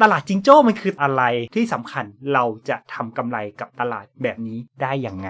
ตลาดจิงโจ้มันคืออะไรที่สำคัญเราจะทำกำไรกับตลาดแบบนี้ได้อย่างไง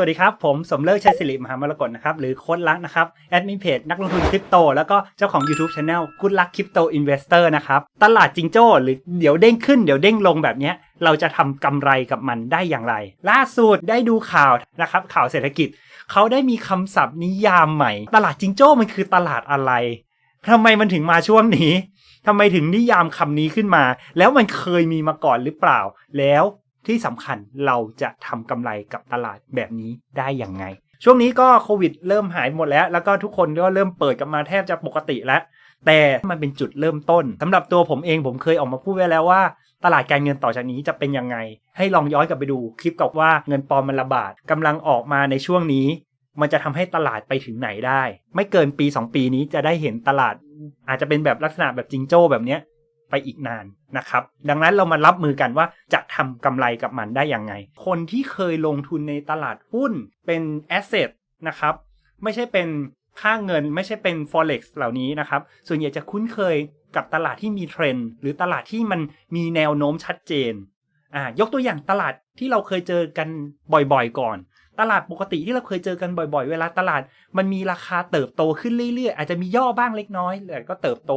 วัสดีครับ ผมสมเลิกชัยศิริมหามรกตนะครับ หรือโค้ดลักนะครับ แอดมินเพจนักลงทุนคริปโต แล้วก็เจ้าของ YouTube Channel กุดลักคริปโตอินเวสเตอร์นะครับ ตลาดจิงโจ้หรือเดี๋ยวเด้งขึ้นเดี๋ยวเด้งลงแบบนี้เราจะทำกำไรกับมันได้อย่างไร ล่าสุดได้ดูข่าวนะครับข่าวเศรษฐกิจ เขาได้มีคำศัพท์นิยามใหม่ ตลาดจิงโจ้มันคือตลาดอะไรทำไมมันถึงมาช่วงนี้ทำไมถึงนิยามคำนี้ขึ้นมา แล้วมันเคยมีมาก่อนหรือเปล่า แล้ว ที่สำคัญเราจะทำกำไรกับตลาดแบบนี้ได้อย่างไง ช่วงนี้ก็โควิดเริ่มหายหมดแล้ว แล้วก็ทุกคนก็เริ่มเปิดกลับมาแทบจะปกติแล้ว แต่มันเป็นจุดเริ่มต้นสำหรับตัวผมเองผมเคยออกมาพูดไว้แล้วว่า ตลาดการเงินต่อจากนี้จะเป็นยังไง ให้ลองย้อนกลับไปดูคลิปกับว่าเงินปลอมมันระบาดกำลังออกมาในช่วงนี้มันจะทำให้ตลาดไปถึงไหนได้ ไม่เกินปี 2 ปีนี้จะได้เห็นตลาด อาจจะเป็นแบบลักษณะแบบจิงโจ้แบบเนี้ย ไปอีกนานนะครับ ดังนั้นเรามารับมือกันว่าจะทำกำไรกับมันได้ยังไง คนที่เคยลงทุนในตลาดหุ้นเป็นแอสเซทนะครับ ไม่ใช่เป็นค่าเงินไม่ใช่เป็น forex เหล่านี้นะครับ ส่วนใหญ่จะคุ้นเคยกับตลาดที่มีเทรนด์หรือตลาดที่มันมีแนวโน้มชัดเจนอ่ายกตัวอย่างตลาดที่เราเคยเจอกันบ่อยๆก่อน ตลาดปกติที่เราเคยเจอกันบ่อย ๆ เวลาตลาดมันมีราคาเติบโตขึ้นเรื่อยๆ อาจจะมีย่อบ้างเล็กน้อยแต่ก็เติบโต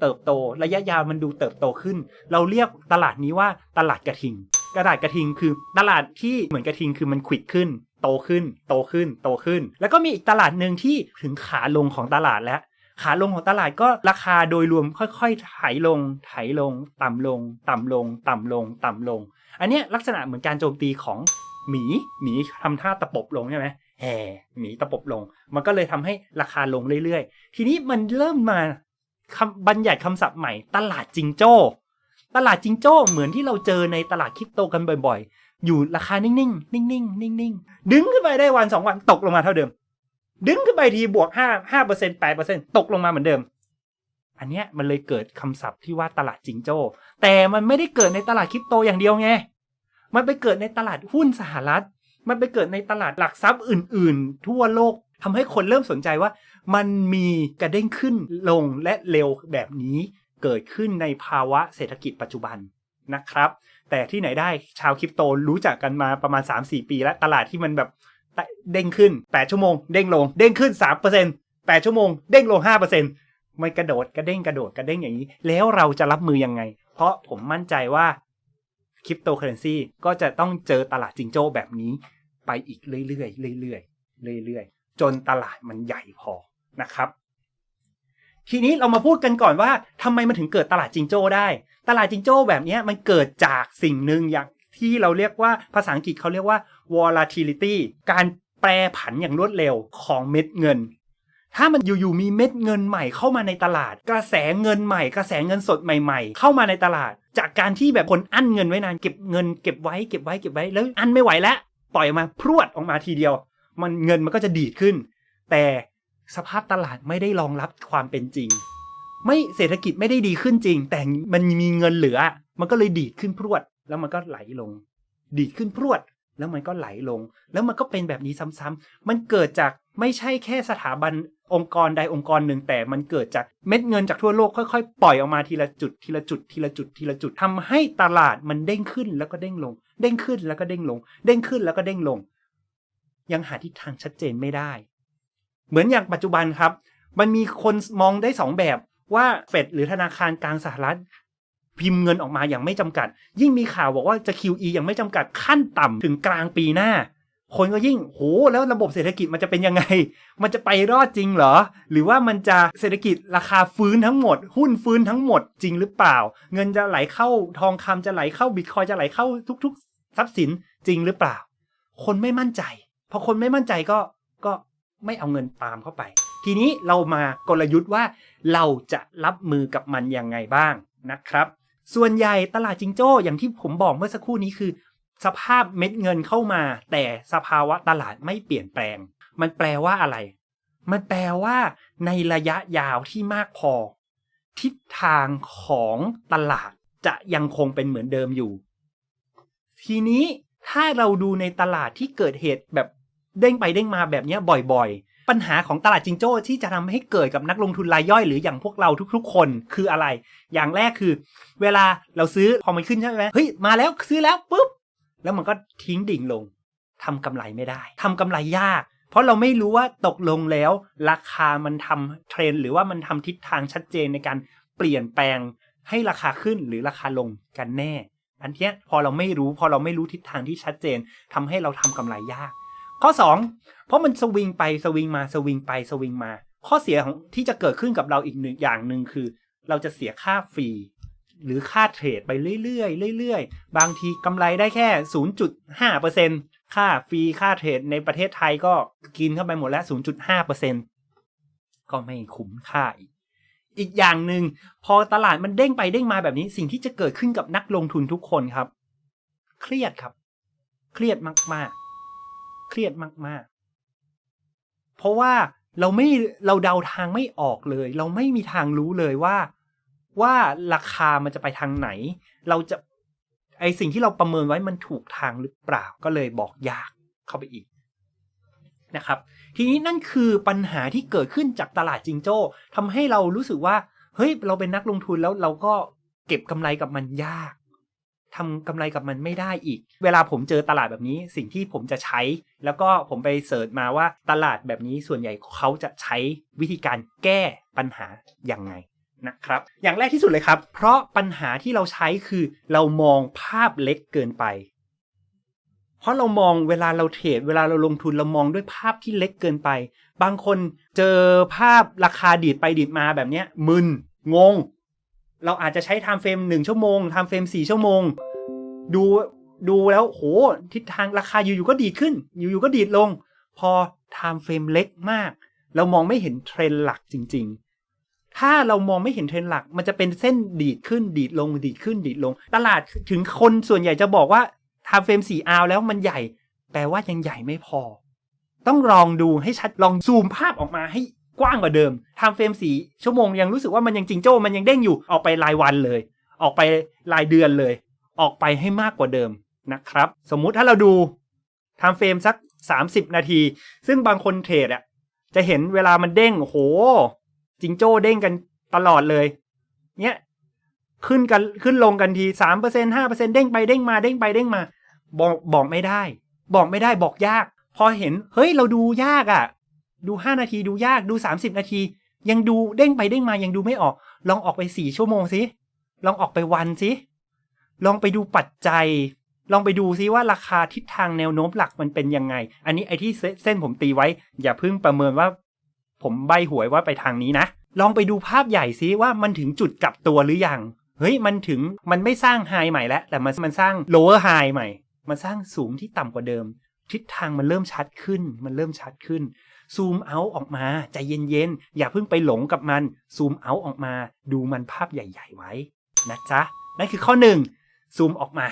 เติบโต ระยะยาวมันดูเติบโตขึ้น เราเรียกตลาดนี้ว่าตลาดกระทิงตลาดกระทิงคือตลาดที่เหมือนกระทิงคือมันขวิดขึ้น โตขึ้น โตขึ้น โตขึ้น แล้วก็มีอีกตลาดหนึ่งที่ถึงขาลงของตลาดแล้ว ขาลงของตลาดก็ราคาโดยรวมค่อยๆไถลง ไถลง ต่ำลง ต่ำลง ต่ำลง ต่ำลง อันนี้ลักษณะเหมือนการโจมตีของหมี หมีทำท่าตะปบลงใช่ไหมแห่หมีตะปบลง มันก็เลยทำให้ราคาลงเรื่อยๆ ทีนี้มันเริ่มมา บัญญัติคำศัพท์ใหม่ ตลาดจิงโจ้ ตลาดจิงโจ้เหมือนที่เราเจอในตลาดคริปโตกันบ่อยๆ อยู่ราคานิ่งๆ นิ่งๆ นิ่งๆ ดึงขึ้นไปได้วันสองวันตกลงมาเท่าเดิม ดึงขึ้นไปทีบวกห้าห้าเปอร์เซ็นต์แปดเปอร์เซ็นต์ตกลงมาเหมือนเดิม อันเนี้ยมันเลยเกิดคำศัพท์ที่ว่าตลาดจิงโจ้ แต่มันไม่ได้เกิดในตลาดคริปโตอย่างเดียวไง มันไปเกิดในตลาดหุ้นสหรัฐ มันไปเกิดในตลาดหลักทรัพย์อื่น ๆ ทั่วโลกทำให้คนเริ่มสนใจว่า มันมีกระเด้งขึ้นลงและเร็วแบบนี้เกิดขึ้นในภาวะเศรษฐกิจปัจจุบันนะครับ แต่ที่ไหนได้ชาวคริปโตรู้จักกันมาประมาณ 3-4 ปีแล้วตลาดที่มันแบบเด้งขึ้น 8 ชั่วโมง เด้งลง เด้งขึ้น 3% 8 ชั่วโมง เด้งลง 5%มันกระโดดกระเด้งกระโดดกระเด้งอย่างนี้ แล้วเราจะรับมือยังไง เพราะผมมั่นใจว่าคริปโตเคอเรนซีก็จะต้องเจอตลาดจิงโจ้แบบนี้ ไปอีกเรื่อยๆเรื่อยๆเรื่อยๆจนตลาดมันใหญ่พอ นะครับ ทีนี้เรามาพูดกันก่อนว่าทำไมมันถึงเกิดตลาดจิงโจ้ได้ ตลาดจิงโจ้แบบนี้มันเกิดจากสิ่งหนึ่งอย่างที่เราเรียกว่าภาษาอังกฤษเขาเรียกว่า volatility การแปรผันอย่างรวดเร็วของเม็ดเงิน ถ้ามันอยู่ๆมีเม็ดเงินใหม่เข้ามาในตลาด กระแสเงินใหม่ กระแสเงินสดใหม่ ๆ เข้ามาในตลาด จากการที่แบบคนอั้นเงินไว้นานเก็บเงินเก็บไว้เก็บไว้เก็บไว้แล้วอั้นไม่ไหวแล้วปล่อยออกมาพรวดออกมาทีเดียว มันเงินมันก็จะดีดขึ้น แต่ สภาพตลาดไม่ได้รองรับความเป็นจริง ไม่เศรษฐกิจไม่ได้ดีขึ้นจริง แต่มันมีเงินเหลือ มันก็เลยดีดขึ้นพรวด แล้วมันก็ไหลลง ดีดขึ้นพรวด แล้วมันก็ไหลลง แล้วมันก็เป็นแบบนี้ซ้ำๆมันเกิดจากไม่ใช่แค่สถาบันองค์กรใดองค์กรหนึ่งแต่มันเกิดจากเม็ดเงินจากทั่วโลกค่อยๆ ปล่อยออกมาทีละจุดทีละจุดทีละจุดทีละจุดทำให้ตลาดมันเด้งขึ้นแล้วก็เด้งลง เด้งขึ้นแล้วก็เด้งลง เด้งขึ้นแล้วก็เด้งลง ยังหาทิศทางชัดเจนไม่ได้ เหมือนอย่างปัจจุบันครับ มันมีคนมองได้สองแบบว่าเฟดหรือธนาคารกลางสหรัฐ พิมพ์เงินออกมาอย่างไม่จำกัด ยิ่งมีข่าวบอกว่าจะ QE อย่างไม่จำกัดขั้นต่ำถึงกลางปีหน้า คนก็ยิ่งโหแล้วระบบเศรษฐกิจมันจะเป็นยังไง มันจะไปรอดจริงเหรอ หรือว่ามันจะเศรษฐกิจราคาฟื้นทั้งหมด หุ้นฟื้นทั้งหมดจริงหรือเปล่า เงินจะไหลเข้าทองคำจะไหลเข้าบิตคอยจะไหลเข้าทุก ๆ ทรัพย์สินจริงหรือเปล่า คนไม่มั่นใจพอคนไม่มั่นใจก็ก็ ไม่เอาเงินตามเข้าไป ทีนี้เรามากลยุทธ์ว่าเราจะรับมือกับมันยังไงบ้างนะครับ ส่วนใหญ่ตลาดจิงโจ้อย่างที่ผมบอกเมื่อสักครู่นี้คือ สภาพเม็ดเงินเข้ามา แต่สภาวะตลาดไม่เปลี่ยนแปลง มันแปลว่าอะไร มันแปลว่า ในระยะยาวที่มากพอ ทิศทางของตลาดจะยังคงเป็นเหมือนเดิมอยู่ ทีนี้ถ้าเราดูในตลาดที่เกิดเหตุแบบ เด้งไปเด้งมาแบบนี้บ่อยๆ ปัญหาของตลาดจิงโจ้ที่จะทำให้เกิดกับนักลงทุนรายย่อยหรืออย่างพวกเราทุก ๆ คนคืออะไร อย่างแรกคือ เวลาเราซื้อพอมันขึ้นใช่ไหมเฮ้ยมาแล้วซื้อแล้วปุ๊บแล้วมันก็ทิ้งดิ่งลงทำกำไรไม่ได้ทำกำไรยาก เพราะเราไม่รู้ว่าตกลงแล้ว ราคามันทำเทรนหรือว่ามันทำทิศทางชัดเจนในการเปลี่ยนแปลงให้ราคาขึ้นหรือราคาลงกันแน่ อันเนี้ยพอเราไม่รู้พอเราไม่รู้ทิศทางที่ชัดเจนทำให้เราทำกำไรยาก ข้อ 2 เพราะมันสวิงไปสวิงมาสวิงไปสวิงมา ข้อเสียของที่จะเกิดขึ้นกับเราอีกหนึ่งอย่างหนึ่งคือ เราจะเสียค่าฟรี หรือค่าเทรดไปเรื่อยๆเรื่อยๆ บางทีกำไรได้แค่ 0.5%ค่าฟรีค่าเทรดในประเทศไทยก็กินเข้าไปหมดแล้ว 0.5%ก็ไม่คุ้มค่าอีกอีกอย่างหนึ่งพอตลาดมันเด้งไปเด้งมาแบบนี้ สิ่งที่จะเกิดขึ้นกับนักลงทุนทุกคนครับ เครียดครับ เครียดมากๆ เครียดมาก ๆ เพราะว่าเราไม่เราเดาทางไม่ออกเลย เราไม่มีทางรู้เลยว่า ว่าราคามันจะไปทางไหน เราจะไอสิ่งที่เราประเมินไว้มันถูกทางหรือเปล่าก็เลยบอกยากเข้าไปอีกนะครับ ทีนี้นั่นคือปัญหาที่เกิดขึ้นจากตลาดจิงโจ้ทำให้เรารู้สึกว่า เฮ้ย เราเป็นนักลงทุนแล้วเราก็เก็บกำไรกับมันยาก ทำกำไรกับมันไม่ได้อีก เวลาผมเจอตลาดแบบนี้สิ่งที่ผมจะใช้ แล้วก็ผมไปเสิร์ชมาว่าตลาดแบบนี้ส่วนใหญ่เขาจะใช้วิธีการแก้ปัญหาอย่างไงนะครับ อย่างแรกที่สุดเลยครับ เพราะปัญหาที่เราใช้คือเรามองภาพเล็กเกินไป เพราะเรามองเวลาเราเทรดเวลาเราลงทุนเรามองด้วยภาพที่เล็กเกินไป บางคนเจอภาพราคาดีดไปดีดมาแบบนี้มึนงง เราอาจจะใช้ไทม์เฟรมหนึ่งชั่วโมงไทม์เฟรมสี่ชั่วโมง ดูดูแล้วโหทิศทางราคาอยู่ๆก็ดีขึ้น อยู่ๆก็ดีดลง พอไทม์เฟรมเล็กมาก เรามองไม่เห็นเทรนหลักจริง ๆ ถ้าเรามองไม่เห็นเทรนหลัก มันจะเป็นเส้นดีดขึ้นดีดลงดีดขึ้นดีดลง ตลาดถึงคนส่วนใหญ่จะบอกว่าไทม์เฟรมสี่อาวแล้วมันใหญ่ แปลว่ายังใหญ่ไม่พอ ต้องลองดูให้ชัดลองซูมภาพออกมาให้ กว้างกว่าเดิมทม์เฟรมสี่ชั่วโมงยังรู้สึกว่ามันยังจริงโจ้มันยังเด้งอยู่ออกไปรายวันเลย ออกไปรายเดือนเลย ออกไปให้มากกว่าเดิมนะครับ สมมุติถ้าเราดูทม์เฟรมสัก 30 นาที ซึ่งบางคนเทรดอะจะเห็นเวลามันเด้งโหจิงโจ้เด้งกันตลอดเลย เนี้ยขึ้นกันขึ้นลงกันทีสามเปอร์เซ็นห้าเปอร์เซ็นเด้งไปเด้งมาเด้งไปเด้งมา บอกบอกไม่ได้ บอกไม่ได้บอกยาก พอเห็น เฮ้ยเราดูยากอะ่ะ ดูห้านาทีดูยากดูสามสิบนาที ยังดูเด้งไปเด้งมายังดูไม่ออก ลองออกไปสี่ชั่วโมงสิลองออกไปวันสิลองไปดูปัจจัย ลองไปดูซิว่าราคาทิศทางแนวโน้มหลักมันเป็นยังไง อันนี้ไอ้ที่เส้นผมตีไว้ อย่าเพิ่งประเมินว่า ผมใบหวยว่าไปทางนี้นะลองไปดูภาพใหญ่ซิว่ามันถึงจุดกลับตัวหรือยังเฮ้ยมันถึงมันไม่สร้างไฮใหม่แล้วแต่มันมันสร้าง lower high ใหม่ มันสร้างสูงที่ต่ำกว่าเดิม ทิศทางมันเริ่มชัดขึ้น มันเริ่มชัดขึ้น ซูมเอาออกมาใจเย็นๆ อย่าเพิ่งไปหลงกับมัน ซูมเอาออกมาดูมันภาพใหญ่ๆไว้นะจ๊ะ นั่นคือข้อหนึ่งซูมออกมา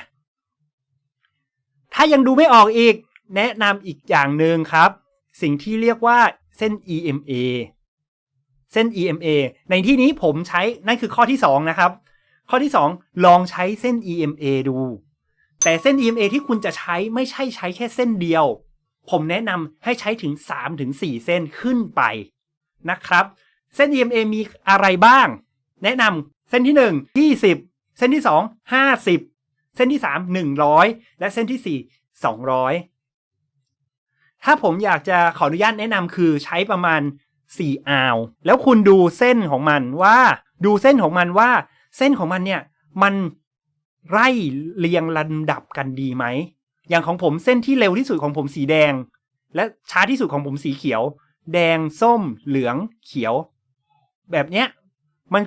ถ้ายังดูไม่ออกอีก แนะนำอีกอย่างหนึ่งครับ สิ่งที่เรียกว่าเส้น EMA เส้น EMA ในที่นี้ผมใช้นั่นคือข้อที่2นะครับ ข้อที่2ลองใช้เส้น EMA ดู แต่เส้น EMA ที่คุณจะใช้ไม่ใช่ใช้แค่เส้นเดียว ผมแนะนำให้ใช้ถึง 3-4 เส้นขึ้นไปนะครับ เส้น EMA มีอะไรบ้าง แนะนำเส้นที่ 1 20 เส้นที่ 2 50 เส้นที่ 3 100 และเส้นที่ 4 200 ถ้าผมอยากจะขออนุญาตแนะนำคือใช้ประมาณสี่อาว แล้วคุณดูเส้นของมันว่า ดูเส้นของมันว่า เส้นของมันเนี่ย มันไล่เรียงลำดับกันดีไหม อย่างของผมเส้นที่เร็วที่สุดของผมสีแดง และช้าที่สุดของผมสีเขียว แดงส้ม เหลือง เขียว แบบเนี้ย มัน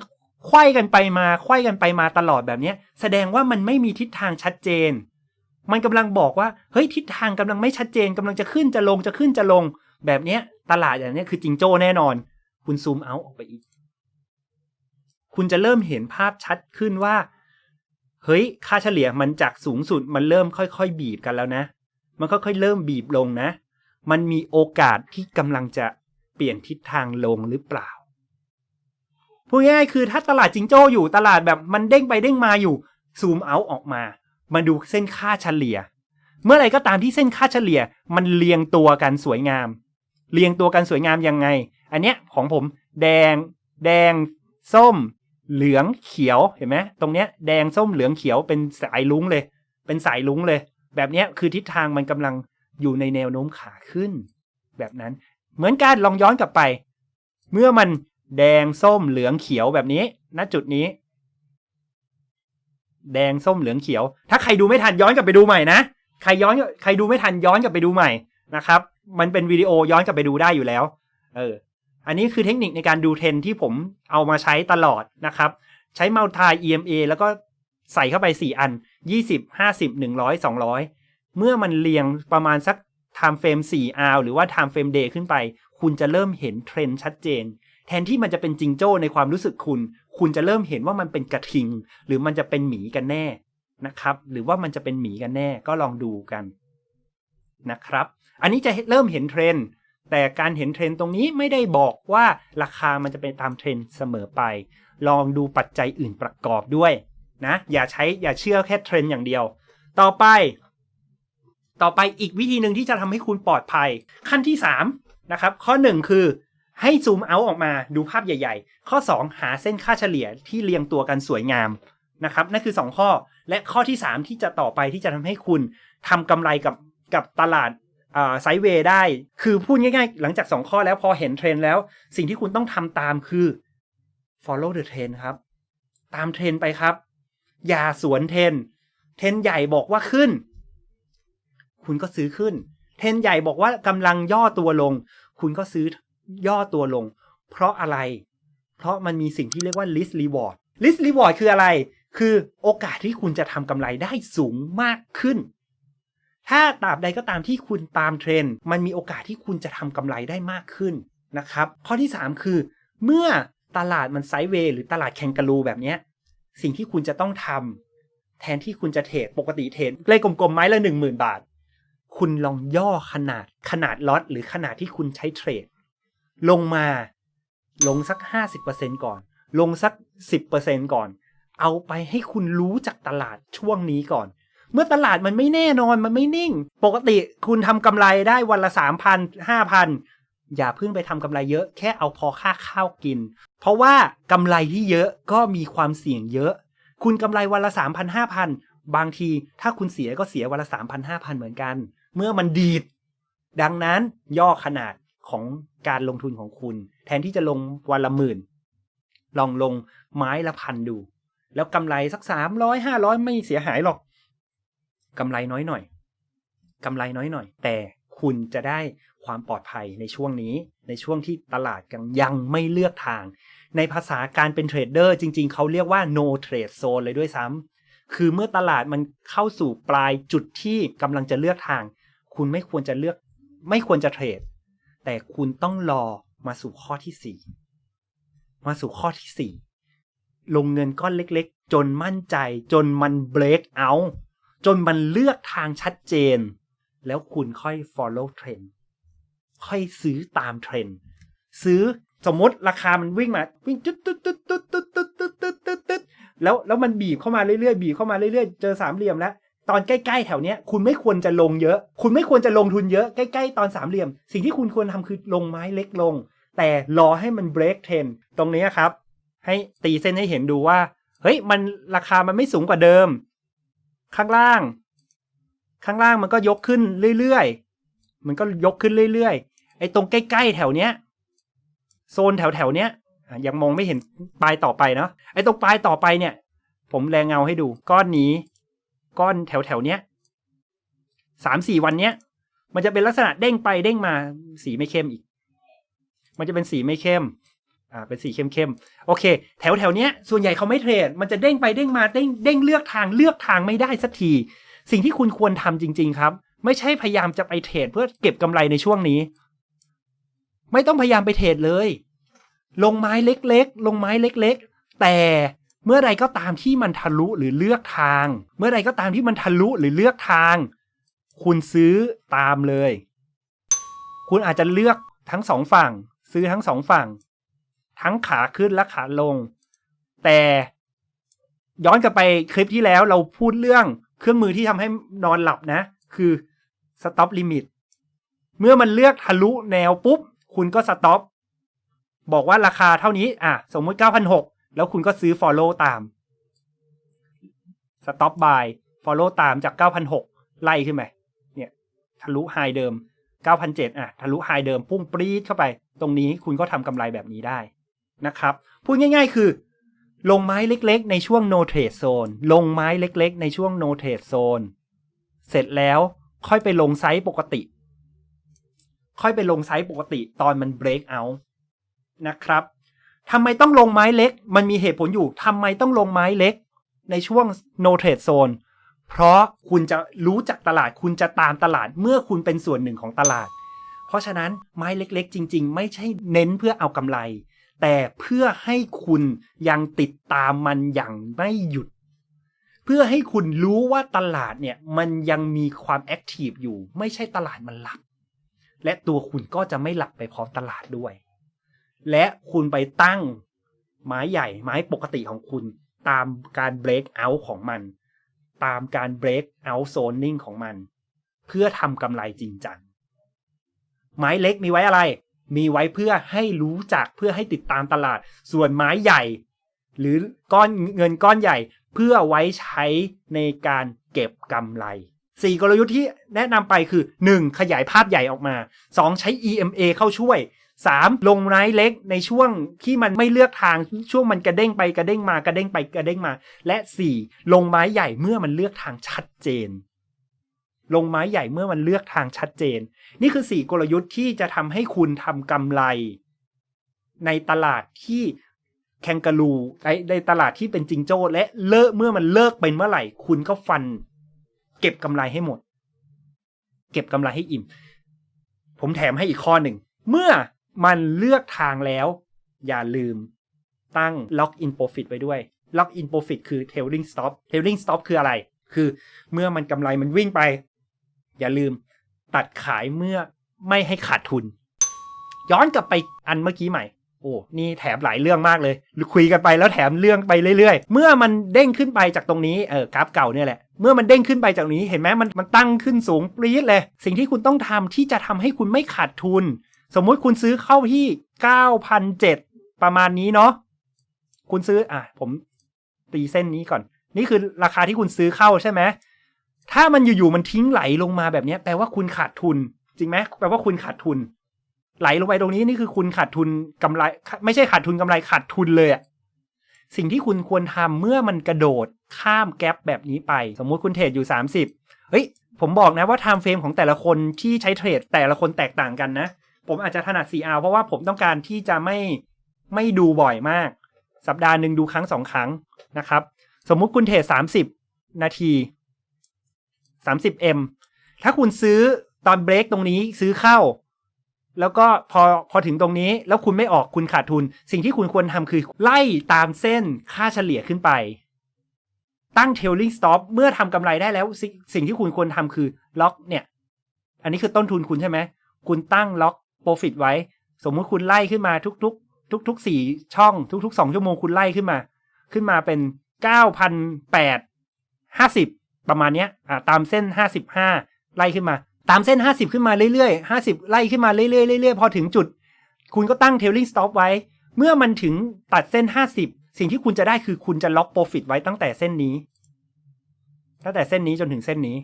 ไขว้กันไปมาไขว้กันไปมาตลอดแบบเนี้ย แสดงว่ามันไม่มีทิศทางชัดเจน มันกำลังบอกว่าเฮ้ยทิศทางกำลังไม่ชัดเจนกำลังจะขึ้นจะลงจะขึ้นจะลง แบบเนี้ย ตลาดอย่างเนี้ยคือจิงโจ้แน่นอน คุณซูมเอาออกไปอีก คุณจะเริ่มเห็นภาพชัดขึ้นว่า เฮ้ยค่าเฉลี่ยมันจากสูงสุดมันเริ่มค่อยๆ บีบกันแล้วนะ มันค่อยๆเริ่มบีบลงนะ มันมีโอกาสที่กำลังจะเปลี่ยนทิศทางลงหรือเปล่าพูดง่ายๆคือถ้าตลาดจิงโจ้อยู่ตลาดแบบมันเด้งไปเด้งมาอยู่ซูมเอาออกมา มาดูเส้นค่าเฉลี่ย เมื่อไรก็ตามที่เส้นค่าเฉลี่ย มันเรียงตัวกันสวยงาม เรียงตัวกันสวยงามยังไง อันเนี้ยของผมแดง แดง ส้ม เหลืองเขียวเห็นไหมตรงเนี้ยแดงส้มเหลืองเขียวเป็นสายลุ้งเลย เป็นสายลุ้งเลย แบบเนี้ยคือทิศทางมันกำลังอยู่ในแนวโน้มขาขึ้น แบบนั้นเหมือนกันลองย้อนกลับไป เมื่อมันแดงส้มเหลืองเขียวแบบนี้ณจุดนี้ แดงส้มเหลืองเขียว ถ้าใครดูไม่ทันย้อนกลับไปดูใหม่นะใครย้อนใครดูไม่ทันย้อนกลับไปดูใหม่นะครับ มันเป็นวิดีโอย้อนกลับไปดูได้อยู่แล้ว เออ อันนี้คือเทคนิคในการดูเทรนที่ผมเอามาใช้ตลอดนะครับ ใช้มัลทาย EMA แล้วก็ใส่เข้าไป 4 อัน 20 50 100 200 เมื่อมันเรียงประมาณสัก time frame 4 hour หรือว่า time frame day ขึ้นไป คุณจะเริ่มเห็นเทรนชัดเจน แทนที่มันจะเป็นจิงโจ้ในความรู้สึกคุณ คุณจะเริ่มเห็นว่ามันเป็นกระทิง หรือมันจะเป็นหมีกันแน่นะครับ หรือว่ามันจะเป็นหมีกันแน่ก็ลองดูกันนะครับ อันนี้จะเริ่มเห็นเทรนด์ แต่การเห็นเทรนด์ตรงนี้ไม่ได้บอกว่าราคามันจะเป็นตามเทรนด์เสมอไป ลองดูปัจจัยอื่นประกอบด้วยนะอย่าใช้อย่าเชื่อแค่เทรนด์อย่างเดียว ต่อไป ต่อไปอีกวิธีหนึ่งที่จะทำให้คุณปลอดภัย ขั้นที่3นะครับข้อ 1 คือให้ซูมเอาออกมาดูภาพใหญ่ ๆ ข้อ 2 หาเส้นค่าเฉลี่ยที่เรียงตัวกันสวยงามนะครับนั่นคือ 2 ข้อและข้อที่ 3 ที่จะต่อไปที่จะทำให้คุณทำกำไรกับกับตลาด ไซด์เวย์ได้ คือพูดง่ายๆ หลังจาก 2 ข้อแล้วพอเห็นเทรนแล้ว สิ่งที่คุณต้องทำตามคือ follow the trend ครับ ตามเทรนไปครับ อย่าสวนเทรนเทรนใหญ่บอกว่าขึ้น คุณก็ซื้อขึ้น เทรนใหญ่บอกว่ากำลังย่อตัวลง คุณก็ซื้อย่อตัวลง เพราะอะไร เพราะมันมีสิ่งที่เรียกว่า list reward list reward คืออะไร คือโอกาสที่คุณจะทำกำไรได้สูงมากขึ้น ถ้าตราบใดก็ตามที่คุณตามเทรนด์มันมีโอกาสที่คุณจะทำกำไรได้มากขึ้นนะครับ ข้อที่ 3 คือ เมื่อตลาดมันไซด์เวย์หรือตลาดแคนการูแบบนี้สิ่งที่คุณจะต้องทำแทนที่คุณจะเทรดปกติเทรดเลขกลมๆไม้ละหนึ่งหมื่นบาท คุณลองย่อขนาดขนาดล็อตหรือขนาดที่คุณใช้เทรด ลงมาลงสัก 50%ก่อน ลงสัก 10%ก่อน เอาไปให้คุณรู้จากตลาดช่วงนี้ก่อน เมื่อตลาดมันไม่แน่นอนมันไม่นิ่ง ปกติคุณทำกำไรได้วันละ3,000 5,000อย่าเพิ่งไปทำกำไรเยอะแค่เอาพอค่าข้าวกิน เพราะว่ากำไรที่เยอะก็มีความเสี่ยงเยอะ คุณกำไรวันละ3,000 5,000บางทีถ้าคุณเสียก็เสียวันละ3,000 5,000เหมือนกัน เมื่อมันดีด ดังนั้นย่อขนาดของการลงทุนของคุณ แทนที่จะลงวันละหมื่น ลองลงไม้ละพันดู แล้วกำไรสักสามร้อยห้าร้อยไม่เสียหายหรอก กำไรน้อยหน่อยกำไรน้อยหน่อย แต่คุณจะได้ความปลอดภัยในช่วงนี้ ในช่วงที่ตลาดยังยังไม่เลือกทาง ในภาษาการเป็นเทรดเดอร์จริง ๆ เขาเรียกว่า no trade zone เลยด้วยซ้ำคือเมื่อตลาดมันเข้าสู่ปลายจุดที่กำลังจะเลือกทาง คุณไม่ควรจะเลือก ไม่ควรจะเทรด แต่คุณต้องรอมาสู่ข้อที่สี่มาสู่ข้อที่สี่ลงเงินก้อนเล็กๆ จนมั่นใจจนมันเบรกเอา จนมันเลือกทางชัดเจน แล้วคุณค่อย follow trend ค่อยซื้อตามเทรนด์ซื้อสมมติราคามันวิ่งมา วิ่งตึ๊ดตึ๊ดตึ๊ดตึ๊ดตึ๊ดตึ๊ดตึ๊ดตึ๊ดตึ๊ดตึ๊ดแล้วแล้วมันบีบเข้ามาเรื่อยๆบีบเข้ามาเรื่อยๆเจอสามเหลี่ยมแล้วตอนใกล้ๆแถวเนี้ยคุณไม่ควรจะลงเยอะ คุณไม่ควรจะลงทุนเยอะใกล้ๆตอนสามเหลี่ยม สิ่งที่คุณควรทำคือลงไม้เล็กลง แต่รอให้มันเบรกเทรนตรงนี้ครับ ให้ตีเส้นให้เห็นดูว่าเฮ้ยมันราคามันไม่สูงกว่าเดิม ข้างล่าง ข้างล่างมันก็ยกขึ้นเรื่อยๆ มันก็ยกขึ้นเรื่อยๆ ไอ้ตรงใกล้ๆแถวเนี้ย โซนแถวๆเนี้ยยังมองไม่เห็นปลายต่อไปเนาะ ไอ้ตรงปลายต่อไปเนี่ย ผมแรงเงาให้ดู ก้อนนี้ ก้อนแถวๆเนี้ยสามสี่วันเนี้ย มันจะเป็นลักษณะเด้งไปเด้งมา สีไม่เข้มอีก มันจะเป็นสีไม่เข้ม อ่าเป็นสีเข้มๆโอเค แถวแถวเนี้ยส่วนใหญ่เขาไม่เทรด มันจะเด้งไปเด้งมาเด้งเด้งเลือกทางเลือกทางไม่ได้สักที สิ่งที่คุณควรทำจริง ๆ ครับ ไม่ใช่พยายามจะไปเทรดเพื่อเก็บกำไรในช่วงนี้ ไม่ต้องพยายามไปเทรดเลย ลงไม้เล็กๆ ลงไม้เล็ก ๆ แต่เมื่อใดก็ตามที่มันทะลุหรือเลือกทาง เมื่อใดก็ตามที่มันทะลุหรือเลือกทาง คุณซื้อตามเลย คุณอาจจะเลือกทั้งสองฝั่ง ซื้อทั้งสองฝั่ง ทั้งขาขึ้นและขาลง แต่ย้อนกลับไปคลิปที่แล้วเราพูดเรื่องเครื่องมือที่ทำให้นอนหลับนะ คือ stop limit เมื่อมันเลือกทะลุแนวปุ๊บ คุณก็ stop บอกว่าราคาเท่านี้ อะ สมมุติ 9,600 แล้วคุณก็ซื้อ follow ตาม stop buy follow ตามจาก 9,600 ไล่ขึ้นไปเนี่ย ทะลุไฮเดิม 9,700 อะ ทะลุไฮเดิม พุ่งปรี๊ดเข้าไป ตรงนี้คุณก็ทำกำไรแบบนี้ได้ นะครับ พูดง่าย ๆ คือ ลงไม้เล็กๆ ในช่วง no trade zone ลงไม้เล็กๆ ในช่วง no trade zone เสร็จแล้วค่อยไปลงไซส์ปกติ ค่อยไปลงไซส์ปกติตอนมัน break out นะครับทำไมต้องลงไม้เล็ก มันมีเหตุผลอยู่ทำไมต้องลงไม้เล็ก ในช่วง no trade zone เพราะคุณจะรู้จักตลาด คุณจะตามตลาดเมื่อคุณเป็นส่วนหนึ่งของตลาด เพราะฉะนั้นไม้เล็กๆ จริง ๆ ไม่ใช่เน้นเพื่อเอากำไร แต่เพื่อให้คุณยังติดตามมันอย่างไม่หยุด เพื่อให้คุณรู้ว่าตลาดเนี่ยมันยังมีความแอคทีฟอยู่ ไม่ใช่ตลาดมันหลับ และตัวคุณก็จะไม่หลับไปพร้อมตลาดด้วย และคุณไปตั้งไม้ใหญ่ไม้ปกติของคุณ ตามการ break out ของมัน ตามการ break out zoning ของมัน เพื่อทำกำไรจริงจังไม้เล็กมีไว้อะไร มีไว้เพื่อให้รู้จักเพื่อให้ติดตามตลาด ส่วนไม้ใหญ่ หรือก้อนเงินก้อนใหญ่ เพื่อไว้ใช้ในการเก็บกำไรสี่กลยุทธ์ที่แนะนำไปคือ 1. ขยายภาพใหญ่ออกมา 2. ใช้ EMA เข้าช่วย 3. ลงไม้เล็กในช่วงที่มันไม่เลือกทางช่วงมันกระเด้งไปกระเด้งมากระเด้งไปกระเด้งมา และ 4. ลงไม้ใหญ่เมื่อมันเลือกทางชัดเจน ลงไม้ใหญ่เมื่อมันเลือกทางชัดเจน นี่คือ4กลยุทธ์ที่จะทำให้คุณทำกำไร ในตลาดที่แคนการูในตลาดที่เป็นจิงโจ้และเลิกเมื่อมันเลิกเป็นเมื่อไหร่ คุณก็ฟัน เก็บกำไรให้หมด เก็บกำไรให้อิ่ม ผมแถมให้อีกข้อหนึ่ง เมื่อมันเลือกทางแล้ว อย่าลืมตั้ง lock in profit ไว้ด้วย lock in profit คือ tailing stop tailing stop คืออะไร คือเมื่อมันกำไรมันวิ่งไป อย่าลืมตัดขายเมื่อไม่ให้ขาดทุน ย้อนกลับไปอันเมื่อกี้ใหม่ โอ้นี่แถมหลายเรื่องมากเลยคุยกันไปแล้วแถมเรื่องไปเรื่อยๆ เมื่อมันเด้งขึ้นไปจากตรงนี้เออกราฟเก่าเนี่ยแหละเมื่อมันเด้งขึ้นไปจากนี้เห็นไหมมันมันตั้งขึ้นสูงปรี๊ดเลย สิ่งที่คุณต้องทำที่จะทำให้คุณไม่ขาดทุน สมมุติคุณซื้อเข้าที่9,007ประมาณนี้เนาะคุณซื้ออะผมตีเส้นนี้ก่อน นี่คือราคาที่คุณซื้อเข้าใช่ไหม ถ้ามันอยู่ๆมันทิ้งไหลลงมาแบบนี้แปลว่าคุณขาดทุน จริงไหมแปลว่าคุณขาดทุน ไหลลงไปตรงนี้นี่คือคุณขาดทุนกำไร ไม่ใช่ขาดทุนกำไรขาดทุนเลยอะสิ่งที่คุณควรทำเมื่อมันกระโดดข้ามแกลบแบบนี้ไป สมมุติคุณเทรดอยู่ 30เฮ้ยผมบอกนะว่าไทม์เฟรมของแต่ละคนที่ใช้เทรดแต่ละคนแตกต่างกันนะ ผมอาจจะถนัด 4R เพราะว่าผมต้องการที่จะไม่ไม่ดูบ่อยมาก สัปดาห์หนึ่งดูครั้งสองครั้งนะครับ สมมุติคุณเทรด30 นาที 30M ถ้าคุณซื้อตอนเบรกตรงนี้ซื้อเข้า แล้วก็พอพอถึงตรงนี้ แล้วคุณไม่ออกคุณขาดทุน สิ่งที่คุณควรทำคือไล่ตามเส้นค่าเฉลี่ยขึ้นไป ตั้ง trailing stop เมื่อทำกำไรได้แล้วสสิ่งที่คุณควรทำคือล็อกเนี่ย อันนี้คือต้นทุนคุณใช่ไหม คุณตั้งล็อก profit ไว้ สมมุติคุณไล่ขึ้นมาทุก ๆ ทุกๆสี่ช่องทุกๆสองชั่วโมงคุณไล่ขึ้นมา ขึ้นมาเป็นเก้าพันแปดห้าสิบ ประมาณเนี้ยอ่าตามเส้นห้าสิบห้าไล่ขึ้นมา ตามเส้นห้าสิบขึ้นมาเรื่อยๆห้าสิบไล่ขึ้นมาเรื่อยๆเรื่อยๆ พอถึงจุด คุณก็ตั้ง trailing stop ไว้ เมื่อมันถึงตัดเส้นห้าสิบสิ่งที่คุณจะได้คือคุณจะล็อก profit ไว้ตั้งแต่เส้นนี้ ตั้งแต่เส้นนี้จนถึงเส้นนี้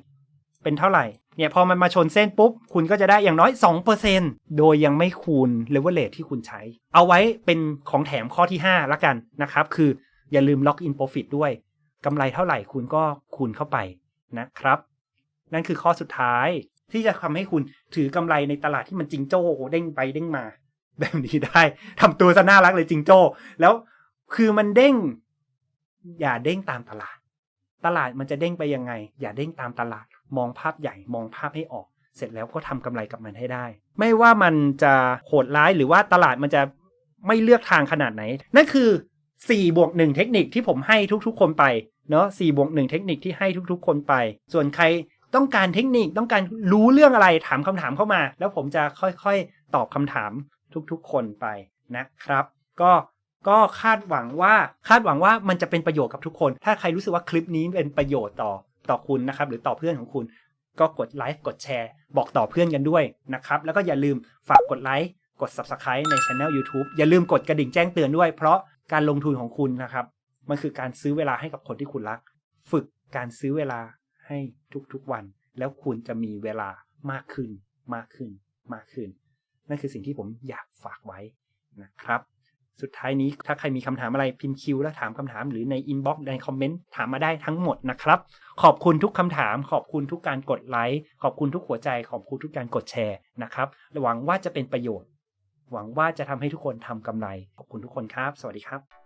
เป็นเท่าไหร่ เนี่ยพอมันมาชนเส้นปุ๊บ คุณก็จะได้อย่างน้อย 2%โดยยังไม่คูณ leverage ที่คุณใช้ เอาไว้เป็นของแถมข้อที่ 5 ละกันนะครับ คืออย่าลืม lock in profit ด้วย กำไรเท่าไหร่คุณก็คูณเข้าไปนะครับ นั่นคือข้อสุดท้ายที่จะทำให้คุณถือกำไรในตลาดที่มันจิงโจ้เด้งไปเด้งมา แบบนี้ได้ทำตัวซะน่ารักเลยจิงโจ้ แล้วคือมันเด้ง อย่าเด้งตามตลาด ตลาดมันจะเด้งไปยังไง อย่าเด้งตามตลาด มองภาพใหญ่มองภาพให้ออก เสร็จแล้วก็ทำกำไรกับมันให้ได้ ไม่ว่ามันจะโหดร้ายหรือว่าตลาดมันจะไม่เลือกทางขนาดไหน นั่นคือ 4บวก1เทคนิคที่ผมให้ทุกๆ คนไปเนาะ4บวก1เทคนิคที่ให้ทุกๆ คนไป ส่วนใครต้องการเทคนิคต้องการรู้เรื่องอะไรถามคำถามเข้ามา แล้วผมจะค่อยๆ ตอบคำถามทุกๆ คนไปนะครับ ก็ก็คาดหวังว่าคาดหวังว่ามันจะเป็นประโยชน์กับทุกคน ถ้าใครรู้สึกว่าคลิปนี้เป็นประโยชน์ต่อต่อคุณนะครับ หรือต่อเพื่อนของคุณ ก็กดไลค์กดแชร์บอกต่อเพื่อนกันด้วยนะครับ แล้วก็อย่าลืมฝากกดไลค์กด Subscribe ในช anel YouTube อย่าลืมกดกระดิ่งแจ้งเตือนด้วย เพราะ การลงทุนของคุณนะครับ มันคือการซื้อเวลาให้กับคนที่คุณรัก ฝึกการซื้อเวลาให้ทุกๆวัน แล้วคุณจะมีเวลามากขึ้น มากขึ้น มากขึ้น นั่นคือสิ่งที่ผมอยากฝากไว้นะครับ สุดท้ายนี้ถ้าใครมีคำถามอะไรพิมพ์คิวแล้วถามคำถามหรือในอินบ็อกซ์ในคอมเมนต์ถามมาได้ทั้งหมดนะครับ ขอบคุณทุกคำถาม ขอบคุณทุกการกดไลค์ขอบคุณทุกหัวใจ ขอบคุณทุกการกดแชร์นะครับหวังว่าจะเป็นประโยชน์ หวังว่าจะทำให้ทุกคนทำกำไร ขอบคุณทุกคนครับ สวัสดีครับ